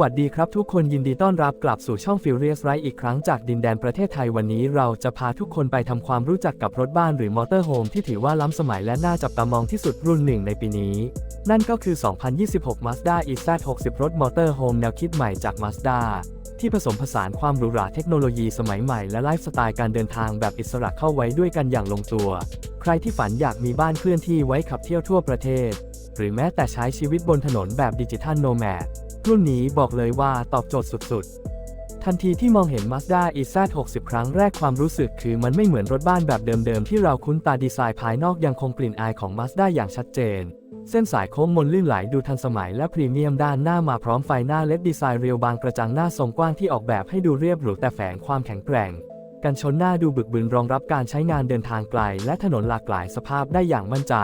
วัสดีครับทุกคนยินดีต้อนรับกลับสู่ช่อง Furious Ride อีกครั้งจากดินแดนประเทศไทยวันนี้เราจะพาทุกคนไปทำความรู้จักกับรถบ้านหรือมอเตอร์โฮมที่ถือว่าล้ำสมัยและน่าจับตามองที่สุดรุ่นหนึ่งในปีนี้ นั่นก็คือ 2026 Mazda EZ60 รถมอเตอร์โฮมแนวคิดใหม่จาก Mazda ที่ผสมผสานความหรูหราเทคโนโลยีสมัยใหม่และไลฟ์สไตล์การเดินทางแบบอิสระเข้าไว้ด้วยกันอย่างลงตัว ใครที่ฝันอยากมีบ้านเคลื่อนที่ไว้ขับเที่ยวทั่วประเทศ หรือแม้แต่ใช้ชีวิตบนถนนแบบดิจิทัลโนแมด รุ่นนี้บอกเลยว่าตอบโจทย์สุดๆ ทันทีที่มองเห็น Mazda EZ60 ครั้งแรกความรู้สึกคือมันไม่เหมือนรถบ้านแบบเดิมๆ ที่เราคุ้นตาดีไซน์ภายนอกยังคงกลิ่นอายของ Mazda อย่างชัดเจน เส้นสายโค้งมนลื่นไหลดูทันสมัยและพรีเมียมด้านหน้ามาพร้อมไฟหน้าเล็ดดีไซน์เรียวบางกระจังหน้าทรงกว้างที่ออกแบบให้ดูเรียบหรูแต่แฝงความแข็งแกร่งกันชนหน้าดูบึกบึนรองรับการใช้งานเดินทางไกล และถนนหลากหลายสภาพได้อย่างมั่นใจ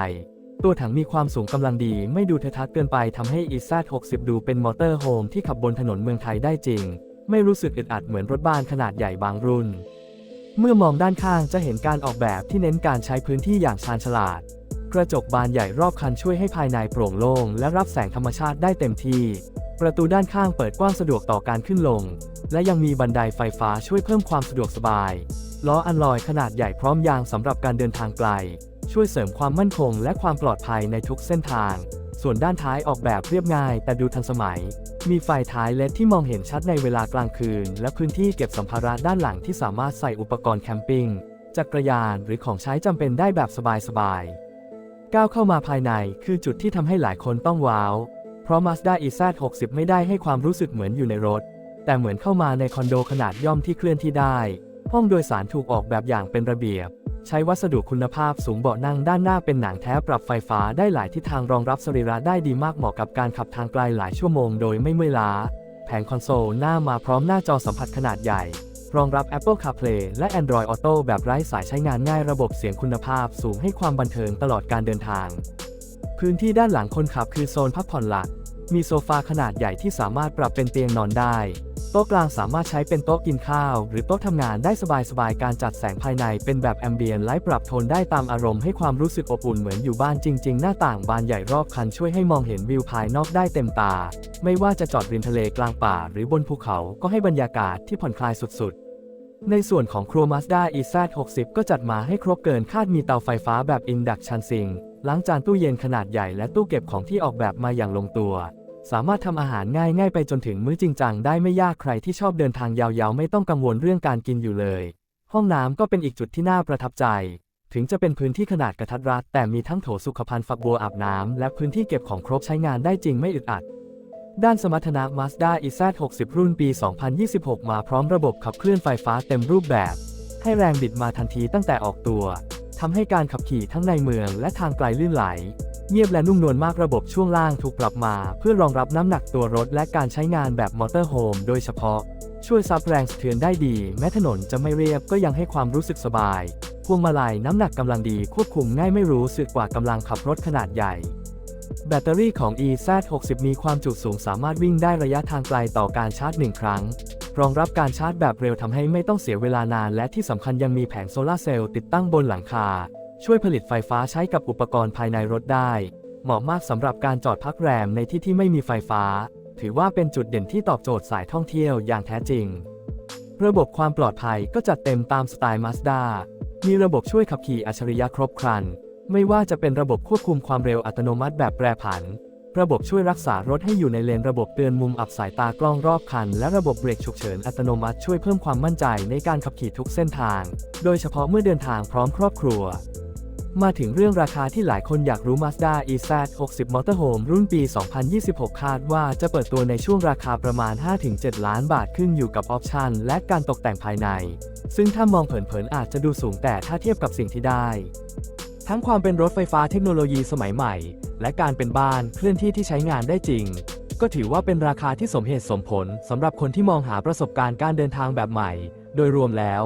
ตัวถังมีความสูงกำลังดีไม่ดูเทะทะเกินไปทำให้ EZ60 ดูเป็นมอเตอร์โฮมที่ขับบนถนนเมืองไทยได้จริง ไม่รู้สึกอึดอัดเหมือนรถบ้านขนาดใหญ่บางรุ่น เมื่อมองด้านข้างจะเห็นการออกแบบที่เน้นการใช้พื้นที่อย่างชาญฉลาด กระจกบานใหญ่รอบคันช่วยให้ภายในโปร่งโล่งและรับแสงธรรมชาติได้เต็มที่ ประตูด้านข้างเปิดกว้างสะดวกต่อการขึ้นลง และยังมีบันไดไฟฟ้าช่วยเพิ่มความสะดวกสบาย ล้ออันลอยขนาดใหญ่พร้อมยางสำหรับการเดินทางไกล ช่วยเสริมความมั่นคงและความปลอดภัยในทุกเส้นทาง ส่วนด้านท้ายออกแบบเรียบง่าย แต่ดูทันสมัย มีไฟท้ายเลดที่มองเห็นชัดในเวลากลางคืน และพื้นที่เก็บสัมภาระด้านหลังที่สามารถใส่อุปกรณ์แคมปิ้งจักรยานหรือของใช้จำเป็นได้แบบสบายๆก้าวเข้ามาภายในคือจุดที่ทำให้หลายคนต้องว้าว เพราะ Mazda EZ60 ไม่ได้ให้ความรู้สึกเหมือนอยู่ในรถ แต่เหมือนเข้ามาในคอนโดขนาดย่อมที่เคลื่อนที่ได้ ห้องโดยสารถูกออกแบบอย่างเป็นระเบียบ ใช้วัสดุคุณภาพสูงเบาะนั่งด้านหน้าเป็นหนังแท้ปรับไฟฟ้าได้หลายทิศทางรองรับสรีระได้ดีมากเหมาะกับการขับทางไกลหลายชั่วโมงโดยไม่เมื่อยล้า แผงคอนโซลหน้ามาพร้อมหน้าจอสัมผัสขนาดใหญ่ รองรับ Apple CarPlay และ Android Auto แบบไร้สายใช้งานง่ายระบบเสียงคุณภาพสูงให้ความบันเทิงตลอดการเดินทาง พื้นที่ด้านหลังคนขับคือโซนพักผ่อนหลัก มีโซฟาขนาดใหญ่ที่สามารถปรับเป็นเตียงนอนได้ โต๊ะกลางสามารถใช้เป็นโต๊ะกินข้าว หรือโต๊ะทำงานได้สบายๆ การจัดแสงภายในเป็นแบบแอมเบียนไลท์ปรับโทนได้ตามอารมณ์ให้ความรู้สึกอบอุ่นเหมือนอยู่บ้านจริง ๆ หน้าต่างบานใหญ่รอบคันช่วยให้มองเห็นวิวภายนอกได้เต็มตา ไม่ว่าจะจอดริมทะเลกลางป่า หรือบนภูเขาก็ให้บรรยากาศที่ผ่อนคลายสุดๆในส่วนของครัว Mazda EZ60 ก็จัดมาให้ครบเกินคาดมีเตาไฟฟ้าแบบ Induction Sink ล้างจานตู้เย็นขนาดใหญ่และตู้เก็บของที่ออกแบบมาอย่างลงตัว สามารถทำอาหารง่ายง่ายไปจนถึงมื้อจริงจังได้ไม่ยากใครที่ชอบเดินทางยาวๆ ไม่ต้องกังวลเรื่องการกินอยู่เลย ห้องน้ำก็เป็นอีกจุดที่น่าประทับใจ ถึงจะเป็นพื้นที่ขนาดกระทัดรัด แต่มีทั้งโถสุขภัณฑ์ฝักบัวอาบน้ำและพื้นที่เก็บของครบใช้งานได้จริงไม่อึดอัด ด้านสมรรถนะ Mazda EZ60 รุ่นปี 2026 มาพร้อมระบบขับเคลื่อนไฟฟ้าเต็มรูปแบบ ให้แรงบิดมาทันทีตั้งแต่ออกตัว ทำให้การขับขี่ทั้งในเมืองและทางไกลลื่นไหล เงียบและนุ่มนวลมากระบบช่วงล่างถูกปรับมา เพื่อรองรับน้ำหนักตัวรถและการใช้งานแบบมอเตอร์โฮมโดยเฉพาะ ช่วยซับแรงสะเทือนได้ดี แม้ถนนจะไม่เรียบก็ยังให้ความรู้สึกสบาย พวงมาลัยน้ำหนักกำลังดีควบคุมง่ายไม่รู้สึกกว่ากำลังขับรถขนาดใหญ่แบตเตอรี่ของ EZ60 มีความจุสูงสามารถวิ่งได้ระยะทางไกลต่อการชาร์จ 1 ครั้ง รองรับการชาร์จแบบเร็วทำให้ไม่ต้องเสียเวลานานและที่สำคัญยังมีแผงโซลาร์เซลล์ติดตั้งบนหลังคา ช่วยผลิตไฟฟ้าใช้กับอุปกรณ์ภายในรถได้ เหมาะมากสำหรับการจอดพักแรมในที่ที่ไม่มีไฟฟ้า ถือว่าเป็นจุดเด่นที่ตอบโจทย์สายท่องเที่ยวอย่างแท้จริง ระบบความปลอดภัยก็จัดเต็มตามสไตล์ Mazda มีระบบช่วยขับขี่อัจฉริยะครบครัน ไม่ว่าจะเป็นระบบควบคุมความเร็วอัตโนมัติแบบแปรผัน ระบบช่วยรักษารถให้อยู่ในเลนระบบเตือนมุมอับสายตากล้องรอบคัน และระบบเบรกฉุกเฉินอัตโนมัติช่วยเพิ่มความมั่นใจในการขับขี่ทุกเส้นทาง โดยเฉพาะเมื่อเดินทางพร้อมครอบครัว มาถึงเรื่องราคาที่หลายคนอยากรู้ Mazda EZ60 Motorhome รุ่นปี 2026 คาดว่าจะเปิดตัวในช่วงราคาประมาณ 5-7 ล้านบาทขึ้นอยู่กับออปชันและการตกแต่งภายใน ซึ่งถ้ามองเผินๆอาจจะดูสูงแต่ถ้าเทียบกับสิ่งที่ได้ ทั้งความเป็นรถไฟฟ้าเทคโนโลยีสมัยใหม่ และการเป็นบ้านเคลื่อนที่ที่ใช้งานได้จริง ก็ถือว่าเป็นราคาที่สมเหตุสมผลสำหรับคนที่มองหาประสบการณ์การเดินทางแบบใหม่ โดยรวมแล้ว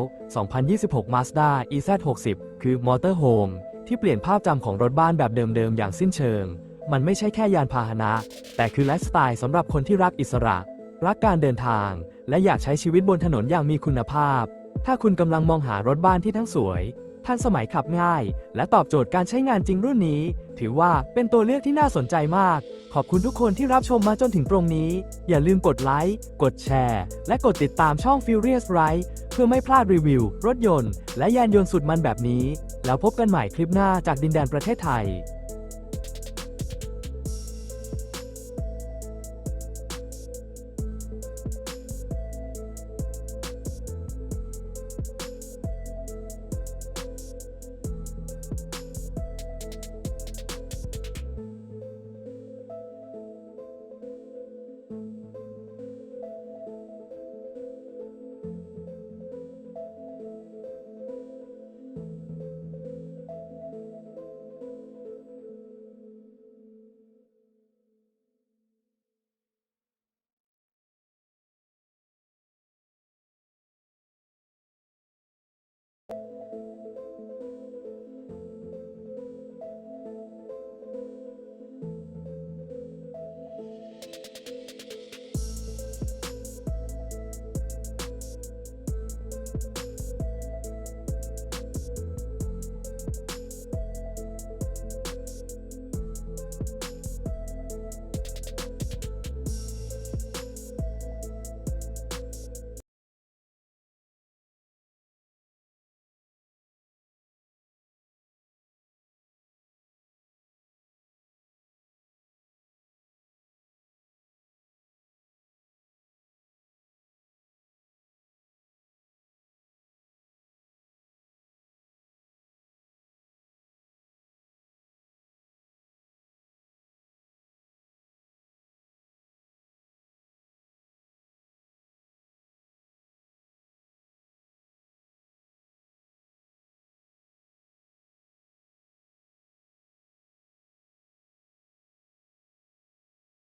2026 Mazda EZ60 คือ Motorhome ที่เปลี่ยนภาพจำของรถบ้านแบบเดิมๆ อย่างสิ้นเชิง มันไม่ใช่แค่ยานพาหนะ แต่คือไลฟ์สไตล์สำหรับคนที่รักอิสระ รักการเดินทาง และอยากใช้ชีวิตบนถนนอย่างมีคุณภาพ ถ้าคุณกำลังมองหารถบ้านที่ทั้งสวย ทันสมัยขับง่าย และตอบโจทย์การใช้งานจริงรุ่นนี้ ถือว่าเป็นตัวเลือกที่น่าสนใจมาก ขอบคุณทุกคนที่รับชมมาจนถึงตรงนี้ อย่าลืมกดไลค์ กดแชร์ และกดติดตามช่อง Furious Ride เพื่อไม่พลาดรีวิว รถยนต์ และยานยนต์สุดมันแบบนี้ แล้วพบกันใหม่คลิปหน้าจากดินแดนประเทศไทย